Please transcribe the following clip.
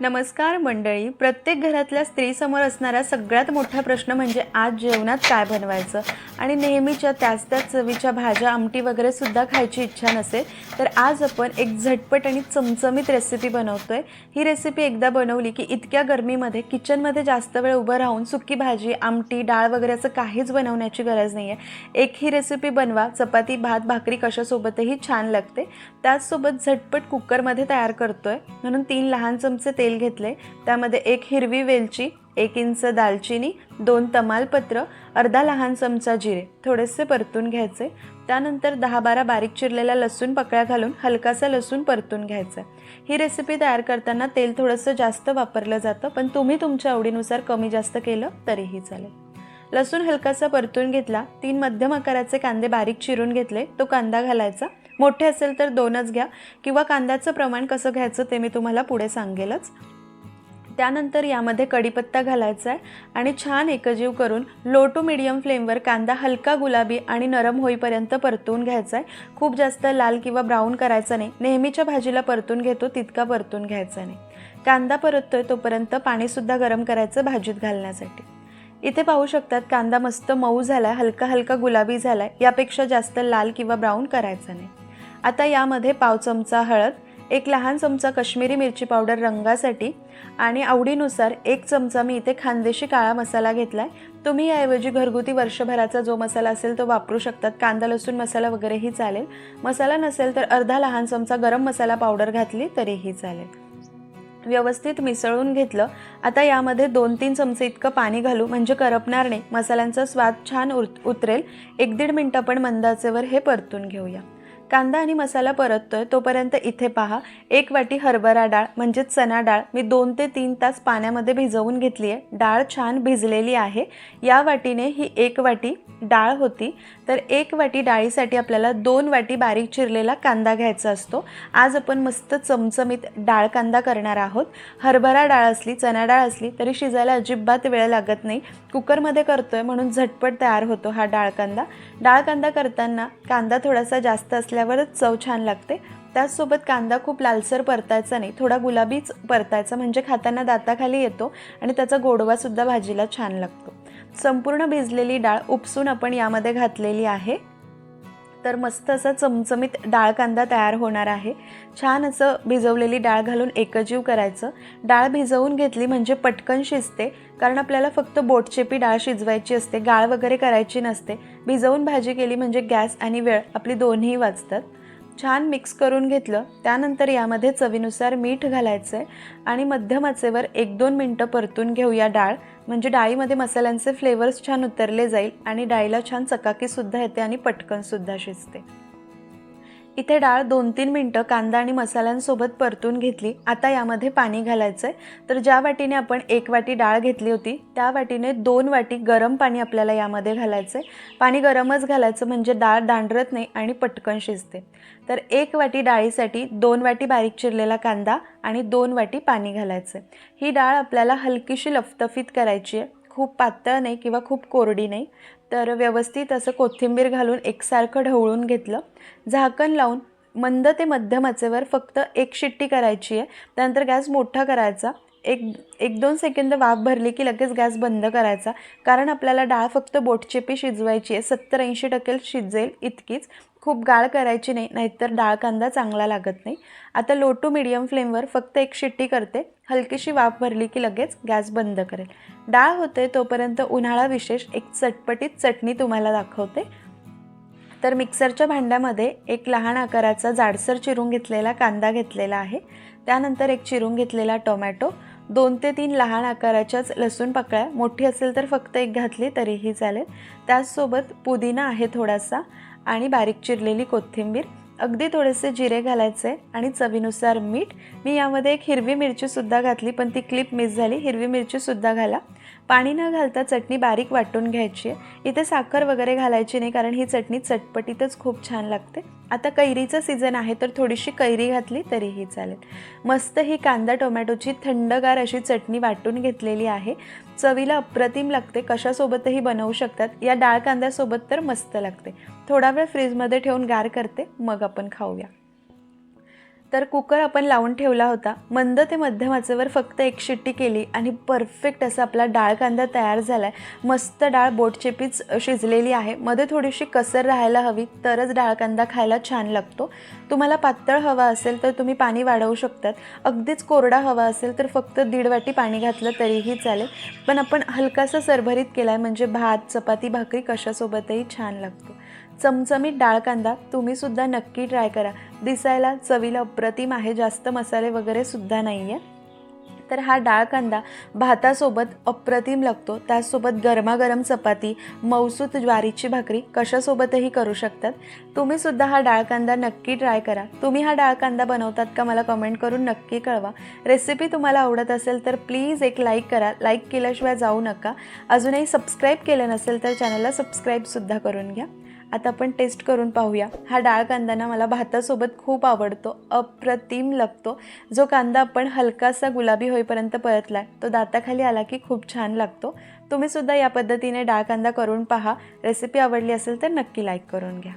नमस्कार मंडळी. प्रत्येक घरातल्या स्त्रीसमोर असणारा सगळ्यात मोठा प्रश्न म्हणजे आज जेवणात काय बनवायचं? आणि नेहमीच्या त्याच त्याच चवीच्या भाज्या आमटी वगैरे सुद्धा खायची इच्छा नसेल तर आज आपण एक झटपट आणि चमचमीत रेसिपी बनवतो आहे ही रेसिपी एकदा बनवली की इतक्या गरमीमध्ये किचनमध्ये जास्त वेळ उभं राहून सुकी भाजी आमटी डाळ वगैरे असं काहीच बनवण्याची गरज नाही आहे एक ही रेसिपी बनवा. चपाती भात भाकरी कशासोबतही छान लागते. त्याचसोबत झटपट कुकरमध्ये तयार करतो आहे म्हणून तीन लहान चमचे तेल घेतले त्यामध्ये एक हिरवी वेलची एक इंच दालचिनी दोन तमालपत्र अर्धा लहान चमचा जिरे थोडेसे परतून घ्यायचे. त्यानंतर दहा बारा बारीक चिरलेल्या लसूण पकळ्या घालून हलकासा लसूण परतून घ्यायचा. ही रेसिपी तयार करताना तेल थोडंसं जास्त वापरलं जातं पण तुम्ही तुमच्या आवडीनुसार कमी जास्त केलं तरीही चालेल. लसूण हलकासा परतून घेतला तीन मध्यम आकाराचे कांदे बारीक चिरून घेतले तो कांदा घालायचा. मोठे असेल तर दोनच घ्या. किंवा कांद्याचं प्रमाण कसं घ्यायचं ते मी तुम्हाला पुढे सांगेलच. त्यानंतर यामध्ये कढीपत्ता घालायचा आहे आणि छान एकजीव करून लो टू मिडियम फ्लेमवर कांदा हलका गुलाबी आणि नरम होईपर्यंत परतून घ्यायचा आहे. खूप जास्त लाल किंवा ब्राऊन करायचा नाही. नेहमीच्या भाजीला परतून घेतो तितका परतून घ्यायचा नाही. कांदा परततोय तोपर्यंत पाणीसुद्धा गरम करायचं भाजीत घालण्यासाठी. इथे पाहू शकतात कांदा मस्त मऊ झाला हलका हलका गुलाबी झाला यापेक्षा जास्त लाल किंवा ब्राऊन करायचा नाही. आता यामध्ये पाव चमचा हळद एक लहान चमचा कश्मीरी मिरची पावडर रंगासाठी आणि आवडीनुसार एक चमचा मी इथे खानदेशी काळा मसाला घेतला आहे तुम्ही याऐवजी घरगुती वर्षभराचा जो मसाला असेल तो वापरू शकतात. कांदा लसूण मसाला वगैरेही चालेल. मसाला नसेल तर अर्धा लहान चमचा गरम मसाला पावडर घातली तरीही चालेल. व्यवस्थित मिसळून घेतलं. आता यामध्ये दोन तीन चमचे इतकं पाणी घालू. म्हणजे करपणार नाही. मसाल्यांचा स्वाद छान उत उतरेल. एक दीड मिनटं आपण मंदाचेवर हे परतून घेऊया. कांदा आणि मसाला परततोय तोपर्यंत इथे पहा एक वाटी हरभरा डाळ म्हणजेच चना डाळ मी दोन ते तीन तास पाण्यामध्ये भिजवून घेतली आहे डाळ छान भिजलेली आहे. या वाटीने ही एक वाटी डाळ होती. तर एक वाटी डाळीसाठी आपल्याला दोन वाटी बारीक चिरलेला कांदा घ्यायचा असतो. आज आपण मस्त चमचमीत डाळ कांदा करणार आहोत. हरभरा डाळ असली चना डाळ असली तरी शिजायला अजिबात वेळ लागत नाही. कुकरमध्ये करतोय म्हणून झटपट तयार होतो हा डाळ कांदा. डाळ कांदा करताना कांदा थोडासा जास्त असला असल्यावरच चव छान लागते. त्याचसोबत कांदा खूप लालसर परतायचा नाही थोडा गुलाबीच परतायचा म्हणजे खाताना दाताखाली येतो आणि त्याचा गोडवासुद्धा भाजीला छान लागतो. संपूर्ण भिजलेली डाळ उपसून आपण यामध्ये घातलेली आहे. तर मस्त असा चमचमीत डाळ कांदा तयार होणार आहे. छान असं भिजवलेली डाळ घालून एकजीव करायचं. डाळ भिजवून घेतली म्हणजे पटकन शिजते कारण आपल्याला फक्त बोटचेपी डाळ शिजवायची असते गाळ वगैरे करायची नसते. भिजवून भाजी केली म्हणजे गॅस आणि वेळ आपली दोन्ही वाचतात. छान मिक्स करून घेतलं. त्यानंतर यामध्ये चवीनुसार मीठ घालायचं आहे आणि मध्यम आचेवर एक दोन मिनटं परतून घेऊया डाळ. म्हणजे डाळीमध्ये मसाल्यांचे फ्लेवर्स छान उतरले जाईल आणि डाळीला छान चकाकीसुद्धा येते आणि पटकनसुद्धा शिजते. इथे डाळ दोन तीन मिनटं कांदा आणि मसाल्यांसोबत परतून घेतली. आता यामध्ये पाणी घालायचं आहे तर ज्या वाटीने आपण एक वाटी डाळ घेतली होती त्या वाटीने दोन वाटी गरम पाणी आपल्याला यामध्ये घालायचं आहे पाणी गरमच घालायचं म्हणजे डाळ दांडरत नाही आणि पटकन शिजते. तर एक वाटी डाळीसाठी दोन वाटी बारीक चिरलेला कांदा आणि दोन वाटी पाणी घालायचं आहे ही डाळ आपल्याला हलकीशी लफतफीत करायची आहे. खूप पातळ नाही किंवा खूप कोरडी नाही तर व्यवस्थित असं कोथिंबीर घालून एकसारखं ढवळून घेतलं. झाकण लावून मंद ते मध्यम आचेवर फक्त एक शिट्टी करायची आहे. त्यानंतर गॅस मोठा करायचा. एक एक दोन सेकंद वाफ भरली की लगेच गॅस बंद करायचा. कारण आपल्याला डाळ फक्त बोटचेपी शिजवायची आहे. सत्तर ऐंशी टक्के शिजेल इतकीच. खूप गाळ करायची नाही नाहीतर डाळ कांदा चांगला लागत नाही. आता लो टू मिडियम फ्लेमवर फक्त एक शिट्टी करते. हलकीशी वाफ भरली की लगेच गॅस बंद करेल. डाळ होते तोपर्यंत उन्हाळा विशेष एक चटपटीत चटणी तुम्हाला दाखवते. तर मिक्सरच्या भांड्यामध्ये एक लहान आकाराचा जाडसर चिरून घेतलेला कांदा घेतलेला आहे. त्यानंतर एक चिरून घेतलेला टोमॅटो दोन ते तीन लहान आकाराच्याच लसूण पकळ्या मोठी असेल तर फक्त एक घातली तरीही चालेल. त्याचसोबत पुदिना आहे थोडासा आणि बारीक चिरलेली कोथिंबीर अगदी थोडेसे जिरे घालायचे आणि चवीनुसार मीठ. मी यामध्ये एक हिरवी मिरचीसुद्धा घातली पण ती क्लिप मिस झाली. हिरवी मिरचीसुद्धा घाला. पाणी न घालता चटणी बारीक वाटून घ्यायची. आहे इथे साखर वगैरे घालायची नाही कारण ही चटणी चटपटीतच खूप छान लागते. आता कैरीचं सीझन आहे तर थोडीशी कैरी घातली तरीही चालेल. मस्त ही कांदा टोमॅटोची थंडगार अशी चटणी वाटून घेतलेली आहे. चवीला अप्रतिम लागते कशासोबतही बनवू शकतात. या डाळ कांद्यासोबत तर मस्त लागते. थोडा वेळ फ्रीजमध्ये ठेवून गार करते मग आपण खाऊया. तर कुकर आपण लावून ठेवला होता. मंद ते मध्यम आचेवर फक्त एक शिट्टी केली आणि परफेक्ट असा आपला डाळ कांदा तयार झाला आहे मस्त डाळ बोटचेपीच शिजलेली आहे. मध्ये थोडीशी कसर राहायला हवी तरच डाळ कांदा खायला छान लागतो. तुम्हाला पातळ हवा असेल तर तुम्ही पाणी वाढवू शकतात. अगदीच कोरडा हवा असेल तर फक्त दीड वाटी पाणी घातलं तरीही चालेल. पण आपण हलकासा सरभरीत केला आहे म्हणजे भात चपाती भाकरी कशासोबतही छान लागतो. चमचमीत डाळ कांदा तुम्हीसुद्धा नक्की ट्राय करा. दिसायला चवीला अप्रतिम आहे. जास्त मसाले वगैरे सुद्धा नाही आहे तर हा डाळ कांदा भातासोबत अप्रतिम लागतो. त्याचसोबत गरमागरम चपाती मौसूत ज्वारीची भाकरी कशासोबतही करू शकतात. तुम्हीसुद्धा हा डाळ कांदा नक्की ट्राय करा. तुम्ही हा डाळ कांदा बनवतात का मला कमेंट करून नक्की कळवा. रेसिपी तुम्हाला आवडत असेल तर प्लीज एक लाईक करा. लाईक केल्याशिवाय जाऊ नका. अजूनही सबस्क्राईब केलं नसेल तर चॅनलला सबस्क्राईबसुद्धा करून घ्या. आता आपण टेस्ट करून पाहूया. हा डाळ कांदा ना मला भातासोबत खूप आवडतो. अप्रतिम लागतो जो कांदा आपण हलकासा गुलाबी होईपर्यंत परतला तो दाताखाली आला की खूप छान लागतो. तुम्हीसुद्धा या पद्धतीने डाळ कांदा करून पहा. रेसिपी आवडली असेल तर नक्की लाईक करून घ्या.